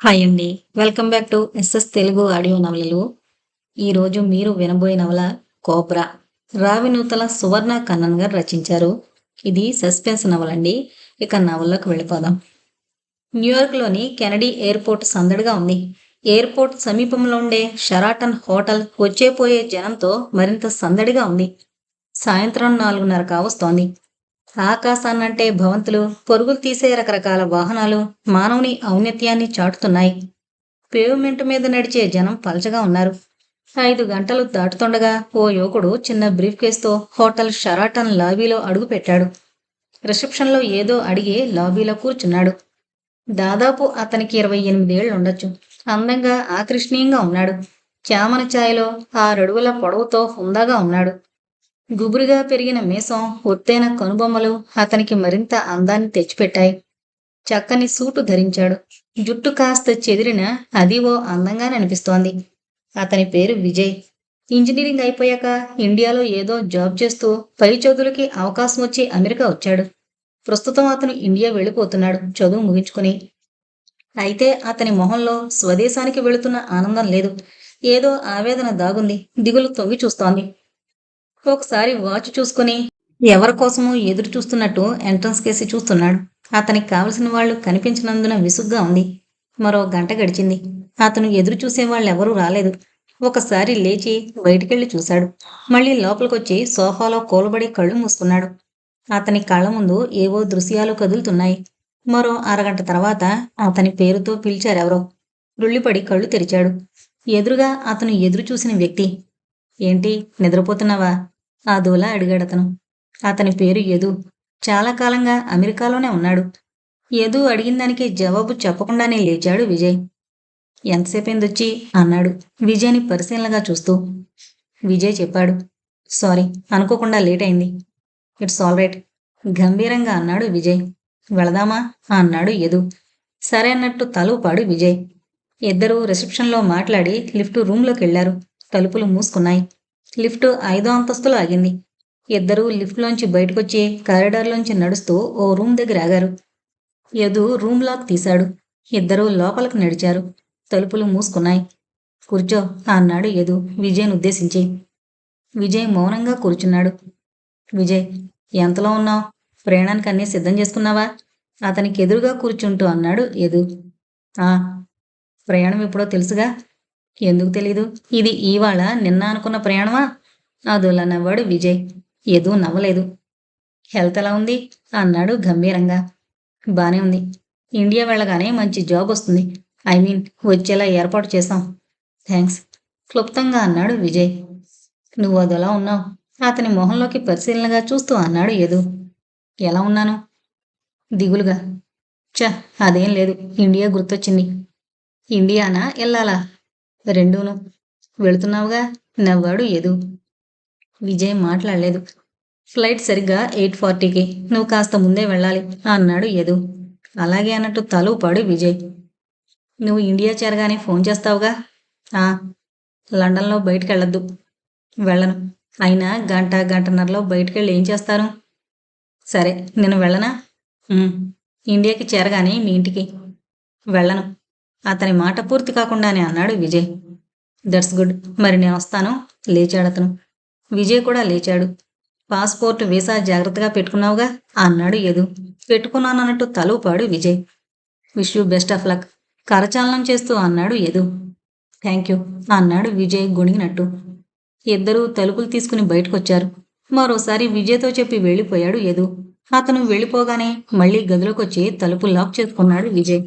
Hi అండి welcome back to SS Telugu audio నవలలు ఈరోజు మీరు వినబోయే నవల కోబ్రా రావి నూతల సువర్ణ కన్నన్ గారు రచించారు. ఇది సస్పెన్స్ నవల అండి. ఇక నవల్లోకి వెళ్ళిపోదాం. న్యూయార్క్లోని కెనడీ ఎయిర్పోర్ట్ సందడిగా ఉంది. ఎయిర్పోర్ట్ సమీపంలో ఉండే షరాటన్ హోటల్ వచ్చేపోయే జనంతో మరింత సందడిగా ఉంది. సాయంత్రం నాలుగున్నర కావస్తోంది ఆకాశాన్నంటే భవంతులు పొరుగులు తీసే రకరకాల వాహనాలు మానవుని ఔన్నత్యాన్ని చాటుతున్నాయి. పేవ్మెంట్ మీద నడిచే జనం పలచగా ఉన్నారు. ఐదు గంటలు దాటుతుండగా ఓ యువకుడు చిన్న బ్రీఫ్ కేసుతో హోటల్ షరాటన్ లాబీలో అడుగు పెట్టాడు. రిసెప్షన్లో ఏదో అడిగి లాబీలో కూర్చున్నాడు. దాదాపు అతనికి ఇరవై ఎనిమిదేళ్ళు ఉండొచ్చు. అందంగా ఆకర్షణీయంగా ఉన్నాడు. చామన ఛాయలో ఆరడుగుల పొడవుతో హుందాగా ఉన్నాడు. గుబురుగా పెరిగిన మీసం ఒత్తైన కనుబొమ్మలు అతనికి మరింత అందాన్ని తెచ్చిపెట్టాయి. చక్కని సూటు ధరించాడు. జుట్టు కాస్త చెదిరిన అది ఓ అందంగానే అనిపిస్తోంది. అతని పేరు విజయ్. ఇంజనీరింగ్ అయిపోయాక ఇండియాలో ఏదో జాబ్ చేస్తూ పై చదువులకి అవకాశం వచ్చి అమెరికా వచ్చాడు. ప్రస్తుతం అతను ఇండియా వెళ్ళిపోతున్నాడు చదువు ముగించుకుని. అయితే అతని మొహంలో స్వదేశానికి వెళుతున్న ఆనందం లేదు. ఏదో ఆవేదన దాగుంది. దిగులు తొంగి చూస్తోంది. ఒకసారి వాచ్ చూసుకుని ఎవరి కోసమో ఎదురు చూస్తున్నట్టు ఎంట్రన్స్ కేసి చూస్తున్నాడు. అతనికి కావలసిన వాళ్ళు కనిపించినందున విసుగ్గా ఉంది. మరో గంట గడిచింది. అతను ఎదురు చూసే వాళ్ళెవరూ రాలేదు. ఒకసారి లేచి బయటికెళ్ళి చూశాడు. మళ్ళీ లోపలికొచ్చి సోఫాలో కూలబడి కళ్ళు మూసుకున్నాడు. అతని కళ్ళ ముందు ఏవో దృశ్యాలు కదులుతున్నాయి. మరో అరగంట తర్వాత అతని పేరుతో పిలిచారెవరో. రుళ్ళిపడి కళ్ళు తెరిచాడు. ఎదురుగా అతను ఎదురు చూసిన వ్యక్తి. ఏంటి? నిద్రపోతున్నావా? ఆ దూల అడిగాడతను. అతని పేరు యదు. చాలా కాలంగా అమెరికాలోనే ఉన్నాడు. యదు అడిగిన దానికి జవాబు చెప్పకుండానే లేచాడు విజయ్. ఎంతసేపైందొచ్చి? అన్నాడు విజయ్ని పరిశీలనగా చూస్తూ. విజయ్ చెప్పాడు. సారీ అనుకోకుండా లేట్ అయింది ఇట్స్ ఆల్ రైట్. గంభీరంగా అన్నాడు విజయ్. వెళదామా? అన్నాడు యదు. సరే అన్నట్టు తలుపాడు విజయ్. ఇద్దరూ రిసెప్షన్లో మాట్లాడి లిఫ్ట్ రూమ్లోకి వెళ్ళారు తలుపులు మూసుకున్నాయి. లిఫ్ట్ ఐదో అంతస్తులో ఆగింది. ఇద్దరూ లిఫ్ట్లోంచి బయటకొచ్చి కారిడార్లోంచి నడుస్తూ ఓ రూమ్ దగ్గర ఆగారు. యదు రూమ్ లాక్ తీశాడు. ఇద్దరూ లోపలికి నడిచారు. తలుపులు మూసుకున్నాయి. కూర్చో అన్నాడు యదు విజయ్ను ఉద్దేశించి. విజయ్ మౌనంగా కూర్చున్నాడు. విజయ్ ఎంతలో ఉన్నావు? ప్రయాణానికి అన్నీ సిద్ధం చేసుకున్నావా? అతనికి ఎదురుగా కూర్చుంటూ అన్నాడు యదు ఆ ప్రయాణం ఎప్పుడో తెలుసుగా? ఎందుకు తెలీదు? ఇది ఇవాళ నిన్న అనుకున్న ప్రయాణమా? అదులా నవ్వాడు విజయ్. ఎదూ నవ్వలేదు. హెల్త్ ఎలా ఉంది? అన్నాడు గంభీరంగా. బానే ఉంది. ఇండియా వెళ్ళగానే మంచి జాబ్ వస్తుంది. ఐ మీన్ వచ్చేలా ఏర్పాటు చేశాం థ్యాంక్స్ క్లుప్తంగా అన్నాడు విజయ్. నువ్వు అదోలా ఉన్నావు? అతని మొహంలోకి పరిశీలనగా చూస్తూ అన్నాడు ఎదు ఎలా ఉన్నాను? దిగులుగా. చ అదేం లేదు. ఇండియా గుర్తొచ్చింది. ఇండియానా వెళ్ళాలా రెండూను. వెళుతున్నావుగా? నవ్వాడు ఎదు విజయ్ మాట్లాడలేదు. ఫ్లైట్ సరిగ్గా ఎయిట్ ఫార్టీకి. నువ్వు కాస్త ముందే వెళ్ళాలి అన్నాడు ఎదు అలాగే అన్నట్టు తలూపాడు విజయ్. నువ్వు ఇండియా చేరగానే ఫోన్ చేస్తావుగా? ఆ లండన్లో బయటికి వెళ్ళొద్దు వెళ్ళను. అయినా గంట గంటన్నరలో బయటకెళ్ళి ఏం చేస్తారు? సరే నేను వెళ్ళనా? ఇండియాకి చేరగానే మీ ఇంటికి. వెళ్ళను. అతని మాట పూర్తి కాకుండానే అన్నాడు విజయ్. దట్స్ గుడ్ మరి నేను వస్తాను. లేచాడు అతను. విజయ్ కూడా లేచాడు. పాస్పోర్ట్ వీసా జాగ్రత్తగా పెట్టుకున్నావుగా? అన్నాడు ఎదు పెట్టుకున్నానన్నట్టు తలూపాడు Vijay. Wish you best of luck కరచాలనం చేస్తూ అన్నాడు ఎదు థ్యాంక్ యూ అన్నాడు విజయ్ గొణిగినట్టు. ఇద్దరూ తలుపులు తీసుకుని బయటకొచ్చారు. మరోసారి విజయ్తో చెప్పి వెళ్ళిపోయాడు ఎదు అతను వెళ్ళిపోగానే మళ్ళీ గదిలోకొచ్చి తలుపు లాక్ చేసుకున్నాడు విజయ్.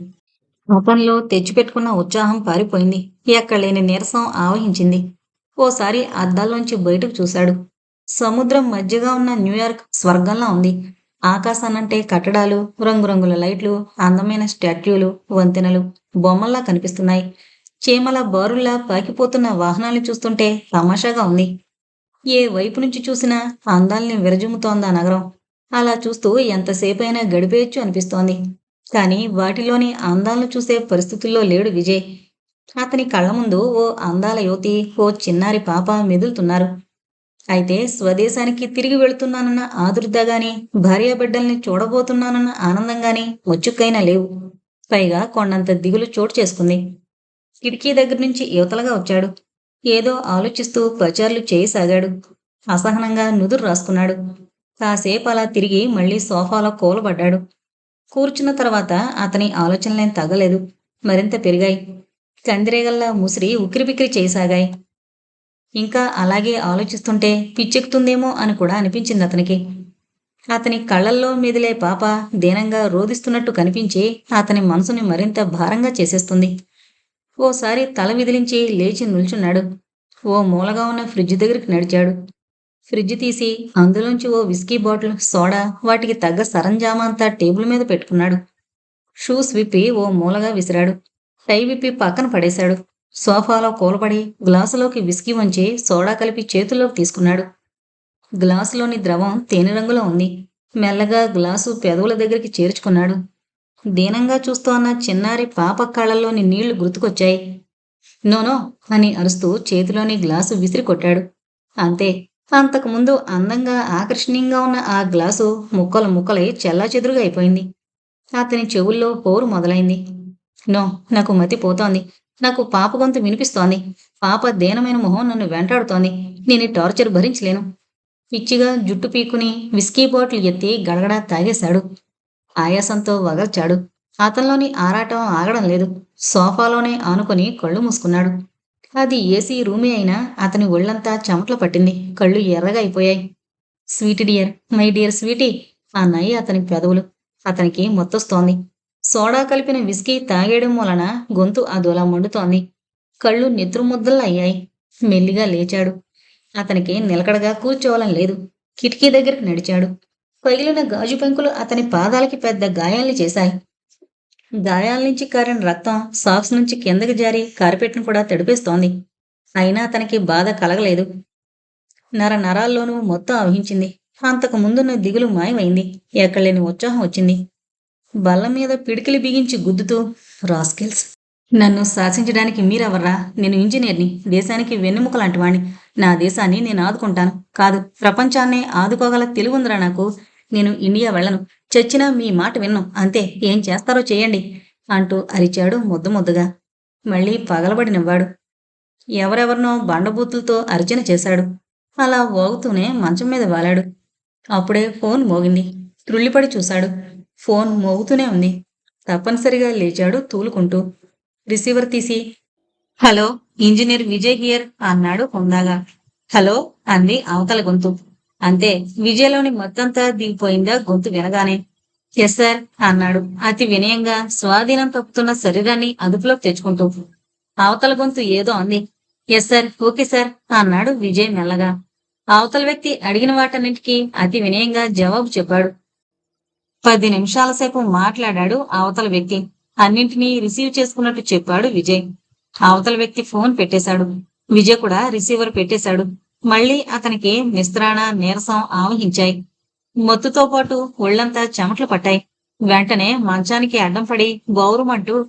ముఖంలో తెచ్చిపెట్టుకున్న ఉత్సాహం పారిపోయింది. ఎక్కలేని నీరసం ఆవహించింది. ఓసారి అద్దాల్లోంచి బయటకు చూశాడు. సముద్రం మధ్యగా ఉన్న న్యూయార్క్ స్వర్గంలా ఉంది. ఆకాశానంటే కట్టడాలు రంగురంగుల లైట్లు అందమైన స్టాట్యూలు వంతెనలు బొమ్మల్లా కనిపిస్తున్నాయి. చీమల బారుల్లా పాకిపోతున్న వాహనాలు చూస్తుంటే తమాషాగా ఉంది. ఏ వైపు నుంచి చూసినా అందాల్ని విరజుముతోందా నగరం. అలా చూస్తూ ఎంతసేపైనా గడిపేయచ్చు అనిపిస్తోంది. కానీ వాటిలోని అందాలను చూసే పరిస్థితుల్లో లేడు విజయ్. అతని కళ్ళ ముందు ఓ అందాల యువతి ఓ చిన్నారి పాప మెదులుతున్నారు. అయితే స్వదేశానికి తిరిగి వెళుతున్నానన్న ఆదుర్ద గాని భార్యాబిడ్డల్ని చూడబోతున్నానన్న ఆనందం గాని ముచ్చుక్కైనా లేవు. పైగా కొండంత దిగులు చోటు చేసుకుంది. కిటికీ దగ్గర నుంచి యువతలుగా వచ్చాడు. ఏదో ఆలోచిస్తూ పచార్లు చేయసాగాడు. అసహనంగా నుదురు రాసుకున్నాడు. కాసేపు అలా తిరిగి మళ్ళీ సోఫాలో కూలబడ్డాడు. కూర్చున్న తర్వాత అతని ఆలోచనలేం తగ్గలేదు మరింత పెరిగాయి. కందిరేగల్లా ముసిరి ఉక్కిరిబిక్కిరి చేయసాగాయి. ఇంకా అలాగే ఆలోచిస్తుంటే పిచ్చెక్కుతుందేమో అని కూడా అనిపించింది అతనికి. అతని కళ్ళల్లో మెదిలే పాప దీనంగా రోదిస్తున్నట్టు కనిపించి అతని మనసుని మరింత భారంగా చేసేస్తుంది. ఓసారి తల విదిలించి లేచి నిల్చున్నాడు. ఓ మూలగా ఉన్న ఫ్రిడ్జ్ దగ్గరికి నడిచాడు. ఫ్రిడ్జ్ తీసి అందులోంచి ఓ విస్కీ బాటిల్ సోడా వాటికి తగ్గ సరంజామా అంతా టేబుల్ మీద పెట్టుకున్నాడు. షూస్ విప్పి ఓ మూలగా విసిరాడు. టై విప్పి పక్కన పడేశాడు. సోఫాలో కూలపడి గ్లాసులోకి విస్కీ వంచి సోడా కలిపి చేతుల్లోకి తీసుకున్నాడు. గ్లాసులోని ద్రవం తేనె రంగులో ఉంది. మెల్లగా గ్లాసు పెదవుల దగ్గరికి చేర్చుకున్నాడు. దీనంగా చూస్తూ అన్న చిన్నారి పాప కళ్ళల్లోని నీళ్ళు గుర్తుకొచ్చాయి. నోనో అని అరుస్తూ చేతిలోని గ్లాసు విసిరి కొట్టాడు. అంతే అంతకుముందు అందంగా ఆకర్షణీయంగా ఉన్న ఆ గ్లాసు ముక్కలు ముక్కలై చెల్లాచెదురుగా అయిపోయింది. అతని చెవుల్లో పోరు మొదలైంది. నో నాకు మతి పోతోంది. నాకు పాప గొంతు వినిపిస్తోంది. పాప దీనమైన మొహం నన్ను వెంటాడుతోంది. నేను టార్చర్ భరించలేను. పిచ్చిగా జుట్టు పీకుని విస్కీ బాటిల్ ఎత్తి గడగడా తాగేశాడు. ఆయాసంతో వగల్చాడు. అతనిలోని ఆరాటం ఆగడం లేదు. సోఫాలోనే ఆనుకొని కళ్ళు మూసుకున్నాడు. అది ఏసీ రూమే అయినా అతని ఒళ్ళంతా చెమటలు పట్టింది. కళ్ళు ఎర్రగా అయిపోయాయి. Sweet dear my dear sweetie అన్నాయి అతని పెదవులు. అతనికి మొత్తొస్తోంది సోడా కలిపిన విస్కీ తాగేయడం వలన గొంతు అదోలా మండుతోంది. కళ్ళు నెత్రుముద్దల్లా అయ్యాయి. మెల్లిగా లేచాడు. అతనికి నిలకడగా కూర్చోవాలని లేదు. కిటికీ దగ్గరికి నడిచాడు. పగిలిన గాజు పెంకులు అతని పాదాలకి పెద్ద గాయాల్ని చేశాయి. గాయాల నుంచి కారిన రక్తం సాక్స్ నుంచి కిందకి జారి కార్పెట్ను కూడా తడిపేస్తోంది. అయినా అతనికి బాధ కలగలేదు. నర నరాల్లోనూ మొత్తం ఆవహించింది అంతకు ముందున్న దిగులు మాయమైంది. ఎక్కడలేని ఉత్సాహం వచ్చింది. బల్ల మీద పిడికిలి బిగించి గుద్దుతూ రాస్కిల్స్ నన్ను శాసించడానికి మీరెవర్రా? నేను ఇంజనీర్ని. దేశానికి వెన్నెముక లాంటివాణ్ణి నా దేశాన్ని నేను ఆదుకుంటాను. కాదు ప్రపంచాన్నే ఆదుకోగల తెలివుందిరా నాకు? నేను ఇండియా వెళ్ళను. చచ్చినా మీ మాట విన్ను. అంతే ఏం చేస్తారో చేయండి అంటూ అరిచాడు ముద్దు ముద్దుగా. మళ్ళీ పగలబడినివ్వాడు. ఎవరెవరినో బండబూతులతో అర్చన చేశాడు. అలా ఓగుతూనే మంచం మీద వాలాడు. అప్పుడే ఫోన్ మోగింది. త్రుళ్ళిపడి చూశాడు. ఫోన్ మోగుతూనే ఉంది. తప్పనిసరిగా లేచాడు తూలుకుంటూ. రిసీవర్ తీసి హలో ఇంజనీర్ విజయ్ హియర్ అన్నాడు హుందాగా. హలో అంది అవతల గొంతు. అంతే. విజయలోని మొత్తంతా దిగిపోయిందా గొంతు వినగానే. ఎస్ సార్ అన్నాడు. అతి వినయంగా స్వాధీనం తప్పుతున్న శరీరాన్ని అదుపులోకి తెచ్చుకుంటూ. అవతల గొంతు ఏదో అంది. ఎస్ సార్ ఓకే సార్ అన్నాడు విజయ్ మెల్లగా. అవతల వ్యక్తి అడిగిన వాటన్నిటికీ అతి వినయంగా జవాబు చెప్పాడు. పది నిమిషాల సేపు మాట్లాడాడు అవతల వ్యక్తి. అన్నింటినీ రిసీవ్ చేసుకున్నట్టు చెప్పాడు విజయ్. అవతల వ్యక్తి ఫోన్ పెట్టేశాడు. విజయ్ కూడా రిసీవర్ పెట్టేశాడు. మళ్ళీ అతనికి నిస్త్రాణ నీరసం ఆవహించాయి. మొత్తుతో పాటు ఒళ్ళంతా చెమట్లు పట్టాయి. వెంటనే మంచానికి అడ్డం పడి గౌరమంటూ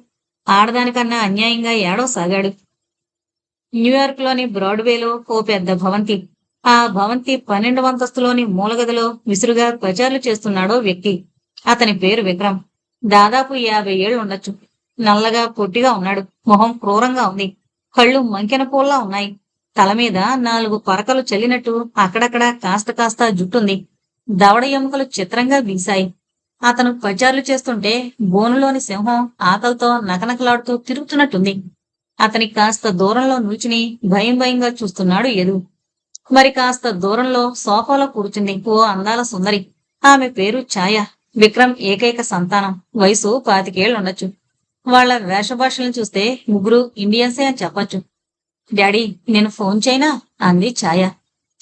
ఆడదానికన్నా అన్యాయంగా ఏడవసాగాడు న్యూయార్క్లోని బ్రాడ్వేలో ఓ పెద్ద భవంతి. ఆ భవంతి పన్నెండవ అంతస్తులోని మూలగదిలో విసురుగా ప్రచారాలు చేస్తున్నాడో వ్యక్తి. అతని పేరు విక్రమ్. దాదాపు యాభై ఏళ్ళు ఉండొచ్చు. నల్లగా పొట్టిగా ఉన్నాడు. మొహం క్రూరంగా ఉంది. కళ్ళు మంకెన పూల్లా ఉన్నాయి. తల మీద నాలుగు పరకలు చల్లినట్టు అక్కడక్కడ కాస్త కాస్త జుట్టుంది. దవడ ఎముకలు చిత్రంగా వీశాయి. అతను పచారులు చేస్తుంటే బోనులోని సింహం ఆకలితో నకనకలాడుతూ తిరుగుతున్నట్టుంది. అతని కాస్త దూరంలో నిల్చుని భయం భయంగా చూస్తున్నాడు ఎదు మరి కాస్త దూరంలో సోఫాలో కూర్చుంది ఓ అందాల సుందరి. ఆమె పేరు ఛాయ. విక్రమ్ ఏకైక సంతానం. వయసు పాతికేళ్ళుండొచ్చు. ఉండొచ్చు వాళ్ళ వేషభాషలను చూస్తే ముగ్గురు ఇండియన్సే అని చెప్పొచ్చు. డాడీ నేను ఫోన్ చేయనా? అంది ఛాయ.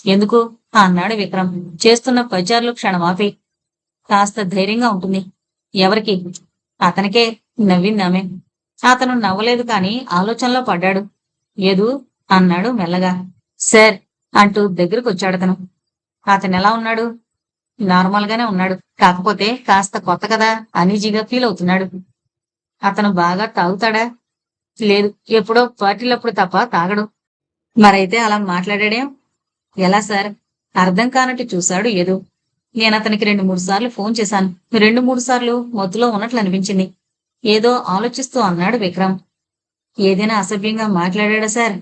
ఎందుకు? అన్నాడు విక్రమ్. చేస్తున్న పచారులు క్షణమాపి. కాస్త ధైర్యంగా ఉంటుంది. ఎవరికి? అతనికే నవ్విందామె అతను నవ్వలేదు కాని ఆలోచనలో పడ్డాడు. ఏదు? అన్నాడు మెల్లగా. సార్ అంటూ దగ్గరకు వచ్చాడు అతను. అతను ఎలా ఉన్నాడు? నార్మల్ గానే ఉన్నాడు. కాకపోతే కాస్త కొత్త కదా అనీజీగా ఫీల్ అవుతున్నాడు. అతను బాగా తాగుతాడా? లేదు. ఎప్పుడో పార్టీలప్పుడు తప్ప తాగడు. మరైతే అలా మాట్లాడాడేం ఎలా సార్? అర్థం కానట్టు చూశాడు ఏదో. నేను అతనికి రెండు మూడు సార్లు ఫోన్ చేశాను. రెండు మూడు సార్లు మత్తులో ఉన్నట్లు అనిపించింది. ఏదో ఆలోచిస్తూ అన్నాడు విక్రమ్. ఏదైనా అసభ్యంగా మాట్లాడాడా సార్?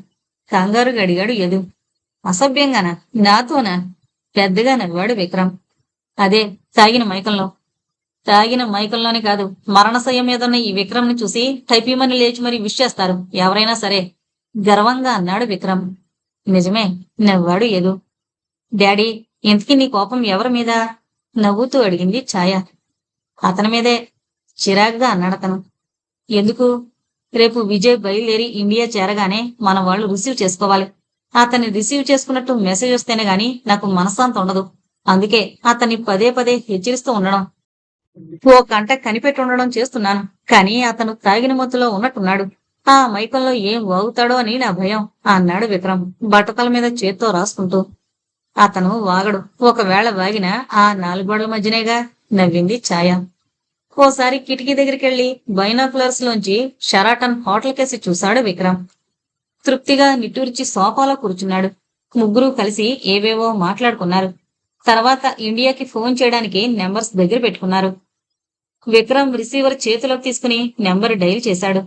కంగారు గడిగాడు ఎదు అసభ్యంగానా? నాతోనా? పెద్దగా నవ్వాడు విక్రమ్. అదే తాగిన మైకంలో. తాగిన మైకంలోనే కాదు మరణశయ్యం మీదున్న ఈ విక్రమ్ని చూసి టైపీమని లేచి మరి విష్ చేస్తారు. ఎవరైనా సరే గర్వంగా అన్నాడు విక్రమ్. నిజమే నవ్వాడు యదు. డాడీ ఇంతకీ నీ కోపం ఎవరి మీద? నవ్వుతూ అడిగింది ఛాయ. అతని మీదే చిరాగ్గా అతను. ఎందుకు? రేపు విజయ్ బయలుదేరి ఇండియా చేరగానే మన వాళ్ళు రిసీవ్ చేసుకోవాలి. అతన్ని రిసీవ్ చేసుకున్నట్టు మెసేజ్ వస్తేనే గాని నాకు మనశ్శాంతి ఉండదు. అందుకే అతన్ని పదే పదే హెచ్చరిస్తూ ఉండడం. ఓ కంట కనిపెట్టి ఉండడం చేస్తున్నాను. కానీ అతను తాగిన మత్తులో ఉన్నట్టున్నాడు. ఆ మైకంలో ఏం వాగుతాడో అని నా భయం అన్నాడు విక్రమ్ బట్టతల మీద చేత్తో రాసుకుంటూ. అతను వాగడు. ఒకవేళ వాగినా ఆ నాలుగోడల మధ్యనేగా నవ్వింది ఛాయ. ఓసారి కిటికీ దగ్గరికెళ్ళి బైనాకులర్స్ లోంచి షరాటన్ హోటల్ కేసి చూశాడు విక్రమ్. తృప్తిగా నిట్టూర్చి సోఫాలో కూర్చున్నాడు. ముగ్గురు కలిసి ఏవేవో మాట్లాడుకున్నారు. తర్వాత ఇండియాకి ఫోన్ చేయడానికి నెంబర్స్ దగ్గర పెట్టుకున్నారు. విక్రమ్ రిసీవర్ చేతిలోకి తీసుకుని నెంబర్ డైల్ చేశాడు.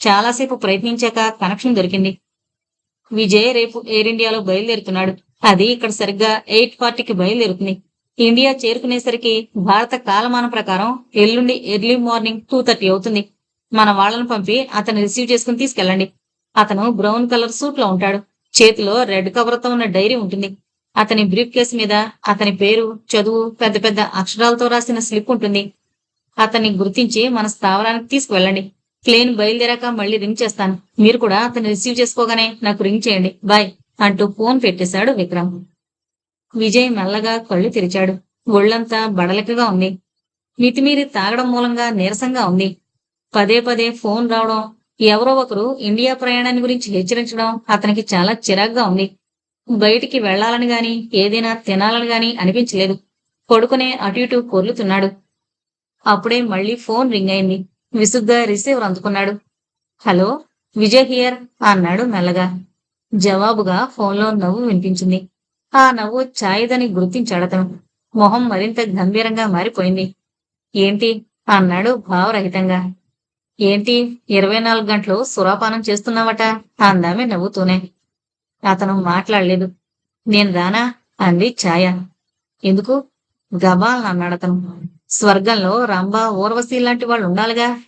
చాలాసేపు ప్రయత్నించాక కనెక్షన్ దొరికింది. విజయ్ రేపు ఎయిర్ ఇండియాలో బయలుదేరుతున్నాడు. అది ఇక్కడ సరిగ్గా ఎయిట్ ఫార్టీకి బయలుదేరుతుంది. ఇండియా చేరుకునేసరికి భారత కాలమానం ప్రకారం ఎల్లుండి ఎర్లీ మార్నింగ్ టూ థర్టీ అవుతుంది. మన వాళ్ళను పంపి అతను రిసీవ్ చేసుకుని తీసుకెళ్ళండి. అతను బ్రౌన్ కలర్ సూట్లో ఉంటాడు. చేతిలో రెడ్ కవర్తో ఉన్న డైరీ ఉంటుంది. అతని బ్రీఫ్ కేస్ మీద అతని పేరు చదువు పెద్ద పెద్ద అక్షరాలతో రాసిన స్లిప్ ఉంటుంది. అతన్ని గుర్తించి మన స్థావరానికి తీసుకువెళ్ళండి. ప్లేన్ బయలుదేరాక మళ్ళీ రింగ్ చేస్తాను. మీరు కూడా అతన్ని రిసీవ్ చేసుకోగానే నాకు రింగ్ చేయండి. బాయ్ అంటూ ఫోన్ పెట్టేశాడు విక్రమ్. విజయ్ మెల్లగా కళ్ళు తెరిచాడు. ఒళ్ళంతా బడలికగా ఉంది. మితిమీరి తాగడం మూలంగా నీరసంగా ఉంది. పదే పదే ఫోన్ రావడం ఎవరో ఒకరు ఇండియా ప్రయాణాన్ని గురించి హెచ్చరించడం అతనికి చాలా చిరాగ్గా ఉంది. బయటికి వెళ్ళాలని గాని ఏదైనా తినాలని గాని అనిపించలేదు. కొడుకునే అటు ఇటు పొర్లుతున్నాడు అప్పుడే మళ్ళీ ఫోన్ రింగ్ అయింది. విసుగ్గా రిసీవర్ అందుకున్నాడు. హలో విజయ్ హియర్ అన్నాడు మెల్లగా. జవాబుగా ఫోన్లో నవ్వు వినిపించింది. ఆ నవ్వు ఛాయదని గుర్తించాడతను మొహం మరింత గంభీరంగా మారిపోయింది. ఏంటి? అన్నాడు భావరహితంగా. ఏంటి? ఇరవై నాలుగు గంటలు సురాపానం చేస్తున్నావట అందామే నవ్వుతూనే. అతను మాట్లాడలేదు. నేను రానా? అంది ఛాయ. ఎందుకు? గబాల్ అన్నాడు అతను. స్వర్గంలో రంభ ఊర్వశి లాంటి వాళ్ళు ఉండాలిగా.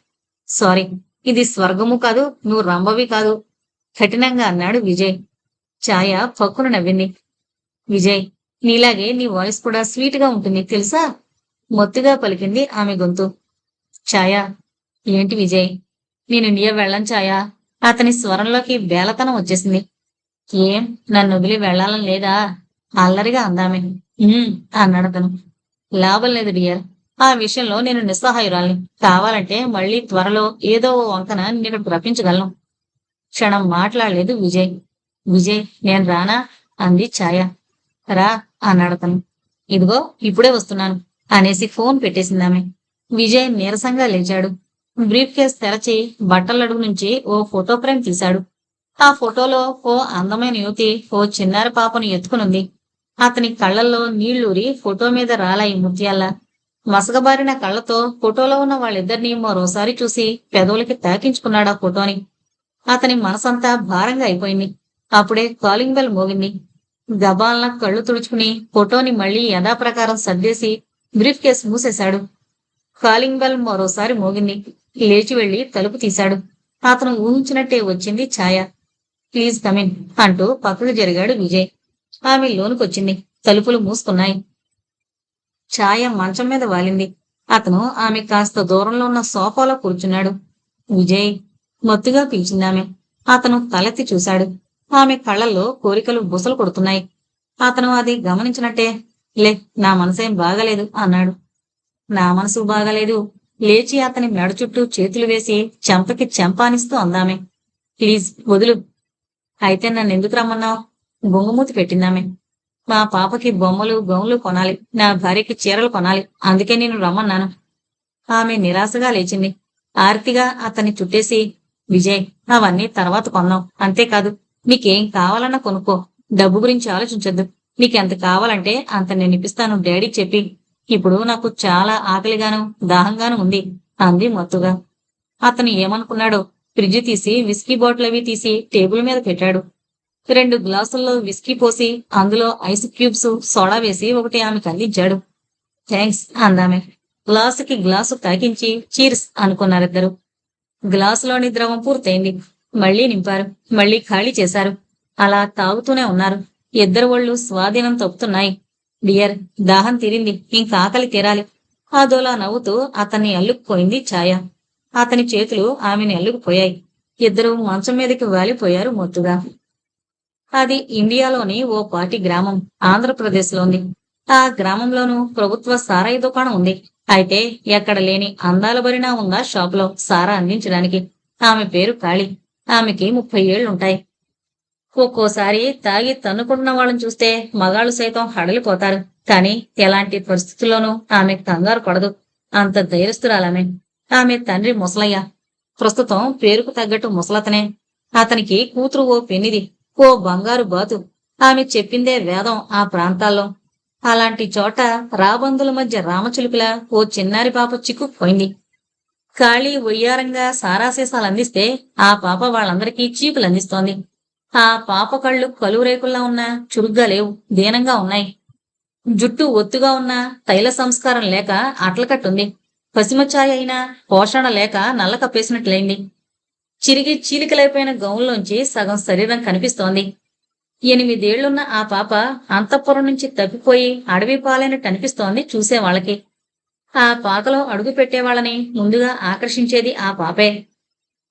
సారీ ఇది స్వర్గము కాదు నువ్వు రంభవి కాదు. కఠినంగా అన్నాడు విజయ్. ఛాయ పక్కున నవ్వింది. విజయ్ నీలాగే నీ వాయిస్ కూడా స్వీట్గా ఉంటుంది తెలుసా? మొత్తుగా పలికింది ఆమె గొంతు. ఛాయ ఏంటి విజయ్? నేను ఇండియా వెళ్ళం ఛాయ. అతని స్వరంలోకి బేలతనం వచ్చేసింది. ఏం? నన్ను వదిలి వెళ్ళాలని లేదా? అల్లరిగా అందామే. "ఉమ్," అన్నాడు అతను. లాభం లేదు డియర్. ఆ విషయంలో నేను నిస్సహాయురాల్ని. కావాలంటే మళ్ళీ త్వరలో ఏదో ఓ వంకన నేను రప్పించగలను. క్షణం మాట్లాడలేదు విజయ్. విజయ్ నేను రానా? అంది ఛాయ. రా అన్నాడు అతను. ఇదిగో ఇప్పుడే వస్తున్నాను అనేసి ఫోన్ పెట్టేసిందామె. విజయ్ నీరసంగా లేచాడు. బ్రీఫ్ కేస్ తెరచి బట్టలడుగు నుంచి ఓ ఫోటో ఫ్రేమ్ తీశాడు. ఆ ఫోటోలో ఓ అందమైన యువతి ఓ చిన్నారి పాపను ఎత్తుకునుంది. అతని కళ్ళల్లో నీళ్ళూరి ఫోటో మీద రాలాయి ముత్యాల్లా మసకబారిన కళ్ళతో ఫోటోలో ఉన్న వాళ్ళిద్దరినీ మరోసారి చూసి పెదవులకి తాకించుకున్నాడు ఆ ఫోటోని. అతని మనసంతా భారంగా అయిపోయింది. అప్పుడే కాలింగ్ బెల్ మోగింది. గబాల్న కళ్ళు తుడుచుకుని ఫోటోని మళ్ళీ యథాప్రకారం సర్దేసి బ్రీఫ్ కేస్ మూసేశాడు. కాలింగ్ బెల్ మరోసారి మోగింది. లేచి వెళ్ళి తలుపు తీశాడు. అతను ఊహించినట్టే వచ్చింది ఛాయ. ప్లీజ్ కమిన్ అంటూ పక్కకు జరిగాడు విజయ్. ఆమె లోనుకొచ్చింది. తలుపులు మూసుకున్నాయి. ఛాయ మంచం మీద వాలింది. అతను ఆమె కాస్త దూరంలో ఉన్న సోఫాలో కూర్చున్నాడు. విజయ్ మత్తుగా పిలిచిందామె. అతను తలెత్తి చూశాడు. ఆమె కళ్ళల్లో కోరికలు బుసలు కొడుతున్నాయి. అతను అది గమనించినట్టే లే నా మనసేం బాగలేదు అన్నాడు. నా మనసు బాగలేదు. లేచి అతని మెడ చుట్టూ చేతులు వేసి చెంపకి చెంపానిస్తూ అందామె. ప్లీజ్ వదులు. అయితే నన్ను ఎందుకు రమ్మన్నావు? బొంగుమూతి పెట్టిందామె. మా పాపకి బొమ్మలు గౌన్లు కొనాలి. నా భార్యకి చీరలు కొనాలి. అందుకే నేను రమ్మన్నాను. ఆమె నిరాశగా లేచింది. ఆర్తిగా అతన్ని చుట్టేసి విజయ్ అవన్నీ తర్వాత కొన్నాం అంతేకాదు నీకేం కావాలన్నా కొనుక్కో. డబ్బు గురించి ఆలోచించొద్దు. నీకెంత కావాలంటే అంత నేను ఇప్పిస్తాను డాడీకి చెప్పి. ఇప్పుడు నాకు చాలా ఆకలిగాను దాహంగాను ఉంది. అంది మత్తుగా. అతను ఏమనుకున్నాడో ఫ్రిడ్జ్ తీసి విస్కీ బాటిల్ అవి తీసి టేబుల్ మీద పెట్టాడు. రెండు గ్లాసుల్లో విస్కీ పోసి అందులో ఐస్ క్యూబ్స్ సోడా వేసి ఒకటి ఆమెకు అందించాడు థ్యాంక్స్ అందామె. గ్లాసుకి గ్లాసు తాకించి చీర్స్ అనుకున్నారిద్దరు. గ్లాసులోని ద్రవం పూర్తయింది. మళ్ళీ నింపారు. మళ్ళీ ఖాళీ చేశారు. అలా తాగుతూనే ఉన్నారు. ఇద్దరు ఒళ్ళు స్వాధీనం తప్పుతున్నాయి డియర్ దాహం తీరింది. ఇంకా ఆకలి తీరాలి. అదోలా నవ్వుతూ అతన్ని అల్లుకుపోయింది ఛాయ. అతని చేతులు ఆమెను అల్లుకుపోయాయి. ఇద్దరు మంచం మీదకి వాలిపోయారు మొత్తుగా. అది ఇండియాలోని ఓ పాటి గ్రామం ఆంధ్రప్రదేశ్లోని. ఆ గ్రామంలోనూ ప్రభుత్వ సారాయి దుకాణం ఉంది. అయితే ఎక్కడ లేని అందాల బరినా ఉందా షాపులో సారా అందించడానికి ఆమె పేరు కాళి ఆమెకి ముప్పై ఏళ్ళుంటాయి ఒక్కోసారి తాగి తన్నుకుంటున్న వాళ్ళని చూస్తే మగాళ్ళు సైతం హడలిపోతారు. కానీ ఎలాంటి పరిస్థితుల్లోనూ ఆమె కంగారు పడదు. అంత ధైర్యస్తురాలామె ఆమె తండ్రి ముసలయ్య. ప్రస్తుతం పేరుకు తగ్గట్టు ముసలతనే. అతనికి కూతురు ఓ పెనిది ఓ బంగారు బాతు. ఆమె చెప్పిందే వేదం ఆ ప్రాంతాల్లో. అలాంటి చోట రాబందుల మధ్య రామచిలుకలా ఓ చిన్నారి పాప చిక్కుకుపోయింది. ఖాళీ ఒయ్యారంగా సారాశీసాలు అందిస్తే ఆ పాప వాళ్ళందరికీ చీపులు అందిస్తోంది ఆ పాప కళ్ళు కలువురేకుల్లా ఉన్నా చురుగ్గా లేవు దీనంగా ఉన్నాయి. జుట్టు ఒత్తుగా ఉన్న తైల సంస్కారం లేక అట్లకట్టుంది. పసిమచ్చాయ అయినా పోషణ లేక నల్ల కప్పేసినట్లయింది చిరిగి చీలికలైపోయిన గౌన్లోంచి సగం శరీరం కనిపిస్తోంది. ఎనిమిదేళ్ళున్న ఆ పాప అంతఃపురం నుంచి తప్పిపోయి అడవి పాలైనట్టు అనిపిస్తోంది చూసే వాళ్ళకి ఆ పాకలో అడుగు పెట్టేవాళ్ళని ముందుగా ఆకర్షించేది ఆ పాపే.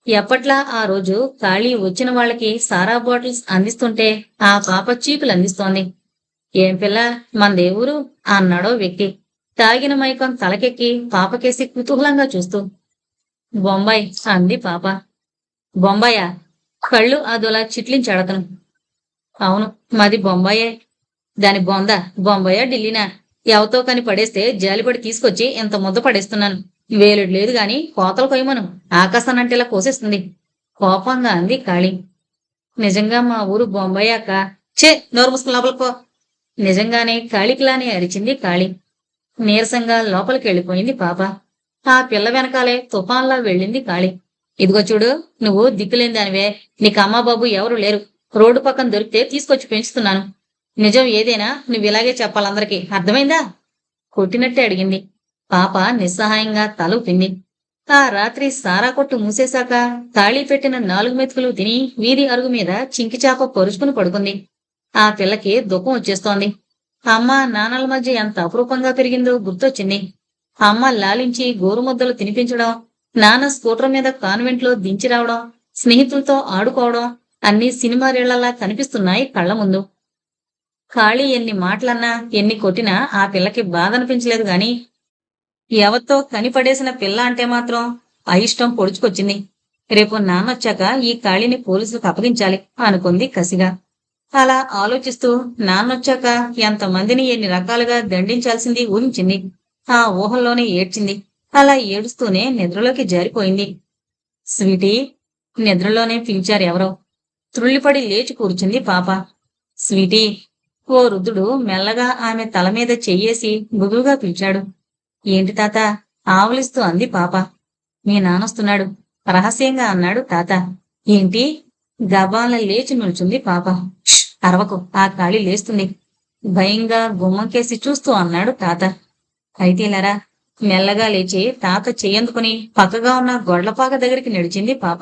ఎప్పట్లా ఆ రోజు ఖాళీ వచ్చిన వాళ్ళకి సారా బాటిల్స్ అందిస్తుంటే ఆ పాప చీకులు అందిస్తోంది ఏం పిల్ల మన దేవురు అన్నాడో వ్యక్తి. తాగిన మైకం తలకెక్కి పాపకేసి కుతూహలంగా చూస్తూ బొంబాయి అంది పాప. బొంబాయా కళ్ళు అదోలా చిట్లించాడతను. అవును మాది బొంబాయే. దాని బొంద బొంబాయా ఢిల్లీనా? ఎవతో కని పడేస్తే జాలిపడి తీసుకొచ్చి ఇంత ముద్ద పడేస్తున్నాను. వేలుడు లేదు గాని కోతలు కొయ్యమను. ఆకాశానంటేలా కోసేస్తుంది. కోపంగా అంది కాళి. నిజంగా మా ఊరు బొంబాయి అక్క. చే నోరు ముసుకు లోపలికో నిజంగానే కాళికిలానే అరిచింది కాళీ. నీరసంగా లోపలికి వెళ్ళిపోయింది పాప. ఆ పిల్ల వెనకాలే తుఫాన్లా వెళ్ళింది కాళి ఇదిగో చూడు నువ్వు దిక్కులేని దానివే. నీకు అమ్మా బాబు ఎవరు లేరు. రోడ్డు పక్కన దొరికితే తీసుకొచ్చి పెంచుతున్నాను. నిజం ఏదైనా నువ్వు ఇలాగే చెప్పాలందరికీ అర్థమైందా? కొట్టినట్టే అడిగింది. పాప నిస్సహాయంగా తల ఊపింది. ఆ రాత్రి సారా కొట్టు మూసేశాక తాళి పెట్టిన నాలుగు మెతుకులు తిని వీధి అరుగు మీద చింకిచాప పరుచుకుని పడుకుంది. ఆ పిల్లకి దుఃఖం వచ్చేస్తోంది. అమ్మ నాన్నల మధ్య ఎంత అపురూపంగా పెరిగిందో గుర్తొచ్చింది. అమ్మ లాలించి గోరుముద్దలు తినిపించడం నాన్న స్కూటర్ మీద కాన్వెంట్లో దించి రావడం స్నేహితులతో ఆడుకోవడం అన్ని సినిమా రీళ్ళలా కనిపిస్తున్నాయి కళ్ళ ముందు. ఖాళీ ఎన్ని మాటలన్నా ఎన్ని కొట్టినా ఆ పిల్లకి బాధ అనిపించలేదు గాని ఎవరితో కనిపడేసిన పిల్ల అంటే మాత్రం అయిష్టం పొడుచుకొచ్చింది. రేపు నాన్నొచ్చాక ఈ ఖాళీని పోలీసులకు అప్పగించాలి అనుకుంది కసిగా. అలా ఆలోచిస్తూ నాన్నొచ్చాక ఎంతమందిని ఎన్ని రకాలుగా దండించాల్సింది ఊహించింది. ఆ ఊహల్లోనే ఏడ్చింది. అలా ఏడుస్తూనే నిద్రలోకి జారిపోయింది. స్వీటీ నిద్రలోనే పిలిచారు ఎవరో త్రుళ్ళిపడి లేచి కూర్చుంది పాప. స్వీటీ ఓ రుద్రుడు మెల్లగా ఆమె తల మీద చెయ్యేసి మృదువుగా పిలిచాడు. ఏంటి తాత? ఆవలిస్తూ అంది పాప. మీ నానొస్తున్నాడు రహస్యంగా అన్నాడు తాత. ఏంటి? గబాల లేచి నిల్చుంది పాప. అరవకు ఆ కాళి లేస్తుంది. భయంగా గుమ్మంకేసి చూస్తూ అన్నాడు తాత. అయితేలరా మెల్లగా లేచి తాత చేయందుకుని పక్కగా ఉన్న గొడ్లపాక దగ్గరికి నడిచింది పాప.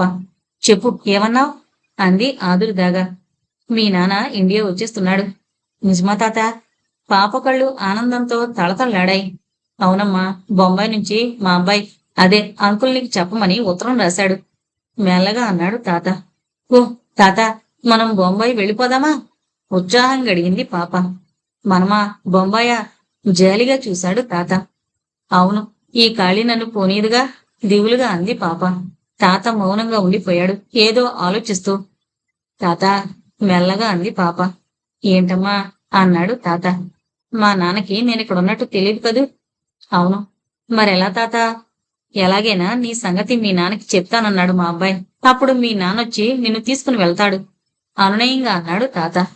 చెప్పు ఏమన్నావ్? అంది ఆదురుదాగా మీ నాన్న ఇండియా వచ్చేస్తున్నాడు. నిజమా తాత? పాప కళ్ళు ఆనందంతో తళతళలాడాయి. అవునమ్మా బొంబాయి నుంచి మా అబ్బాయి. అదే అంకుల్ నీకు చెప్పమని ఉత్తరం రాశాడు. మెల్లగా అన్నాడు తాత. ఓ తాత మనం బొంబాయి వెళ్ళిపోదామా? ఉత్సాహం గడిగింది పాప. మనమా బొంబాయ జాలిగా చూశాడు తాత. అవును ఈ కాళీ నన్ను పోనీదుగా దిగులుగా అంది పాప. తాత మౌనంగా ఉండిపోయాడు ఏదో ఆలోచిస్తూ. తాత మెల్లగా అంది పాప. ఏంటమ్మా అన్నాడు తాత. మా నాన్నకి నేను ఇక్కడ ఉన్నట్టు తెలియదు కదూ? అవును. మరెలా తాత? ఎలాగైనా నీ సంగతి మీ నాన్నకి చెప్తానన్నాడు మా అబ్బాయి. అప్పుడు మీ నాన్నొచ్చి నిన్ను తీసుకుని వెళ్తాడు. అనునయంగా అన్నాడు తాత.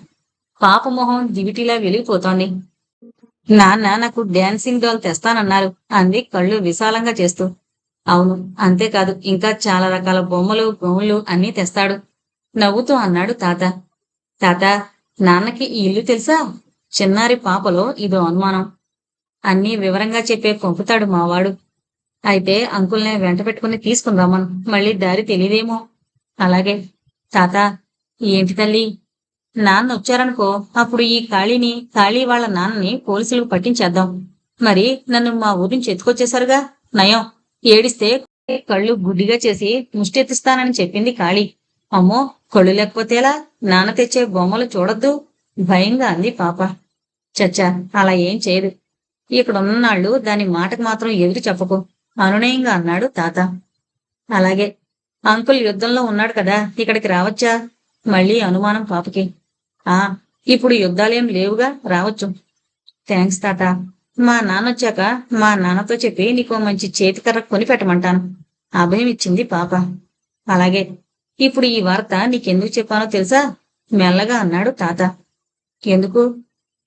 పాప మొహం దివిటిలా వెలిగిపోతోంది. నాన్న నాకు డాన్సింగ్ డాల్ తెస్తానన్నారు. అంది కళ్ళు విశాలంగా చేస్తూ. అవును అంతేకాదు ఇంకా చాలా రకాల బొమ్మలు బొమ్మలు అన్నీ తెస్తాడు. నవ్వుతూ అన్నాడు తాత. తాత నాన్నకి ఈ ఇల్లు తెలుసా? చిన్నారి పాపలో ఇదో అనుమానం. అన్నీ వివరంగా చెప్పే పంపుతాడు మావాడు. అయితే అంకుల్నే వెంట పెట్టుకుని తీసుకుందామను. మళ్ళీ దారి తెలియదేమో అలాగే. తాత ఏంటి తల్లి? నాన్న వచ్చారనుకో అప్పుడు ఈ ఖాళీని ఖాళీ వాళ్ళ నాన్నని పోలీసులకు పట్టించేద్దాం. మరి నన్ను మా ఊరి నుంచి ఎత్తుకొచ్చేశారుగా నయం. ఏడిస్తే కళ్ళు గుడ్డిగా చేసి ముష్టెత్తిస్తానని చెప్పింది కాళీ. అమ్మో కళ్ళు లేకపోతేలా నాన్న తెచ్చే బొమ్మలు చూడొద్దు. భయంగా అంది పాప. చచ్చా అలా ఏం చేయదు. ఇక్కడ ఇక్కడున్నాళ్ళు దాని మాటకు మాత్రం ఎదురు చెప్పకు. అనునయంగా అన్నాడు తాత. అలాగే అంకుల్ యుద్ధంలో ఉన్నాడు కదా ఇక్కడికి రావచ్చా? మళ్ళీ అనుమానం పాపకి. ఆ ఇప్పుడు యుద్ధాలేం లేవుగా? రావచ్చు. థ్యాంక్స్ తాత. మా నాన్న వచ్చాక మా నాన్నతో చెప్పి నీకు మంచి చేతికర్ర కొని పెట్టమంటాను. అభయం ఇచ్చింది పాప. అలాగే ఇప్పుడు ఈ వార్త నీకెందుకు చెప్పానో తెలుసా? మెల్లగా అన్నాడు తాత. ఎందుకు?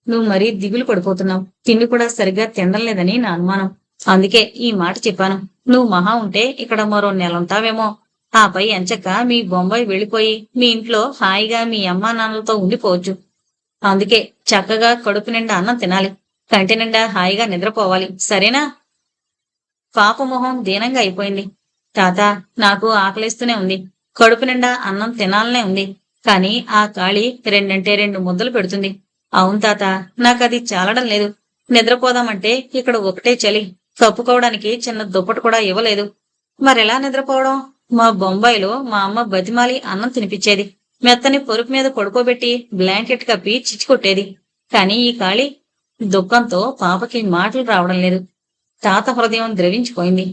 నువ్వు మరీ దిగులు పడిపోతున్నావు. తిండి కూడా సరిగ్గా తినడం లేదని నా అనుమానం. అందుకే ఈ మాట చెప్పాను. నువ్వు మహా ఉంటే ఇక్కడ మరో నెలంతావేమో ఆపై ఎంచక మీ బొంబాయి వెళ్ళిపోయి మీ ఇంట్లో హాయిగా మీ అమ్మా నాన్నలతో ఉండిపోవచ్చు. అందుకే చక్కగా కడుపు నిండా అన్నం తినాలి. కంటి నిండా హాయిగా నిద్రపోవాలి. సరేనా? పాప మొహం దీనంగా అయిపోయింది. తాత నాకు ఆకలిస్తూనే ఉంది. కడుపు నిండా అన్నం తినాలనే ఉంది. కానీ ఆ కాళీ రెండంటే రెండు ముద్దలు పెడుతుంది. అవును తాత నాకది చాలడం లేదు. నిద్రపోదామంటే ఇక్కడ ఒకటే చలి. కప్పుకోవడానికి చిన్న దుప్పటి కూడా ఇవ్వలేదు. మరెలా నిద్రపోవడం? మా బొంబాయిలో మా అమ్మ బతిమాలి అన్నం తినిపించేది. మెత్తని పొరుపు మీద పడుకోబెట్టి బ్లాంకెట్ కప్పి చిచ్చుకొట్టేది కానీ ఈ కాళీ దుఃఖంతో పాపకి మాటలు రావడం లేదు. తాత హృదయం ద్రవించిపోయింది.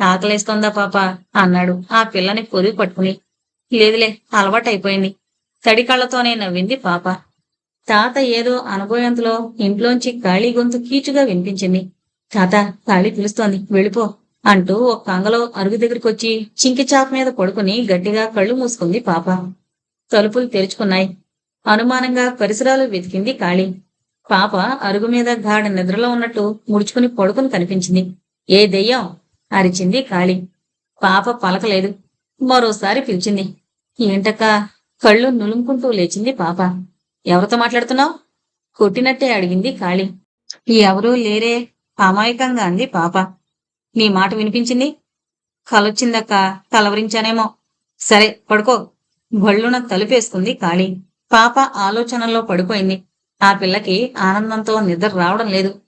ఆకలేస్తోందా పాప? అన్నాడు ఆ పిల్లని పొరుగు పట్టుకుని. లేదులే అలవాటైపోయింది. తడి కళ్ళతోనే నవ్వింది పాప. తాత ఏదో అనుభవంతలో ఇంట్లోంచి ఖాళీ గొంతు కీచుగా వినిపించింది. తాత ఖాళీ పిలుస్తోంది. వెళ్ళిపో. అంటూ ఒక కంగలో అరుగు దగ్గరికొచ్చి చింకి చాప మీద పడుకుని గట్టిగా కళ్ళు మూసుకుంది పాప. తలుపులు తెరుచుకున్నాయి. అనుమానంగా పరిసరాలు వెతికింది కాళీ. పాప అరుగు మీద గాఢ నిద్రలో ఉన్నట్టు ముడుచుకుని పడుకుని కనిపించింది. ఏ దెయ్యం? అరిచింది కాళీ. పాప పలకలేదు. మరోసారి పిలిచింది. ఏంటక్క? కళ్ళు నులుముకుంటూ లేచింది పాప. ఎవరితో మాట్లాడుతున్నావు? కొట్టినట్టే అడిగింది కాళీ. ఎవరూ లేరే. అమాయకంగా అంది పాప. నీ మాట వినిపించింది? కలొచ్చిందక్క కలవరించానేమో సరే పడుకో. బళ్ళున తలుపేసుకుంది కాళీ. పాప ఆలోచనల్లో పడిపోయింది. ఆ పిల్లకి ఆనందంతో నిద్ర రావడం లేదు.